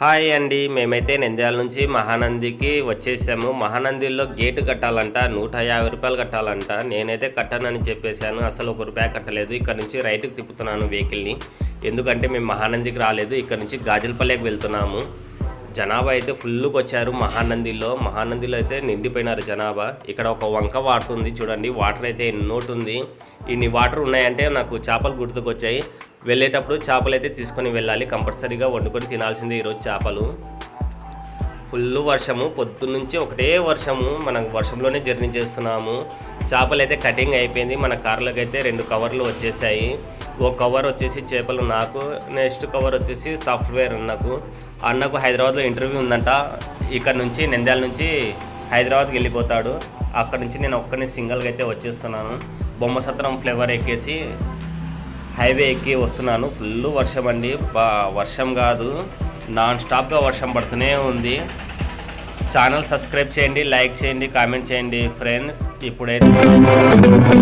Hi అండి. మేమైతే నంద్యాల నుంచి మహానందికి వచ్చేసాము. మహానందిలో గేటు కట్టాలంట నూట యాభై రూపాయలు కట్టాలంట. నేనైతే కట్టానని చెప్పేశాను. అసలు ఒక రూపాయి కట్టలేదు. ఇక్కడ నుంచి రైట్కి తిప్పుతున్నాను వెహికల్ని. ఎందుకంటే మేము మహానందికి రాలేదు. ఇక్కడ నుంచి గాజులపల్లెకి వెళ్తున్నాము. జనాభా అయితే ఫుల్గా వచ్చారు. మహానందిలో మహానందిలో అయితే నిండిపోయినారు జనాభా. ఇక్కడ ఒక వంక వాడుతుంది చూడండి. వాటర్ అయితే ఎన్నోటి ఉంది. ఇన్ని వాటర్ ఉన్నాయంటే నాకు చేపలు గుర్తుకొచ్చాయి. వెళ్ళేటప్పుడు చేపలు అయితే తీసుకొని వెళ్ళాలి. కంపల్సరీగా వండుకొని తినాల్సిందే ఈరోజు చేపలు. ఫుల్ వర్షము. పొద్దున్నుంచి ఒకటే వర్షము. మనం వర్షంలోనే జర్నీ చేస్తున్నాము. చేపలు అయితే కటింగ్ అయిపోయింది. మన కార్లకు అయితే రెండు కవర్లు వచ్చేసాయి. ఓ కవర్ వచ్చేసి చేపలు నాకు నెక్స్ట్ కవర్ వచ్చేసి సాఫ్ట్వేర్ నాకు. అన్నకు హైదరాబాద్లో ఇంటర్వ్యూ ఉందంట. ఇక్కడ నుంచి నంద్యాల నుంచి హైదరాబాద్కి వెళ్ళిపోతాడు. అక్కడ నుంచి నేను ఒక్కడిని సింగిల్గా అయితే వచ్చేస్తున్నాను. బొమ్మ సత్రం ఫ్లేవర్ ఎక్కేసి హైవే ఎక్కి వస్తున్నాను. ఫుల్ వర్షం అండి. బా వర్షం కాదు. నాన్ స్టాప్గా వర్షం పడుతూనే ఉంది. ఛానల్ సబ్స్క్రైబ్ చేయండి లైక్ చేయండి కామెంట్ చేయండి. ఫ్రెండ్స్ ఇప్పుడైతే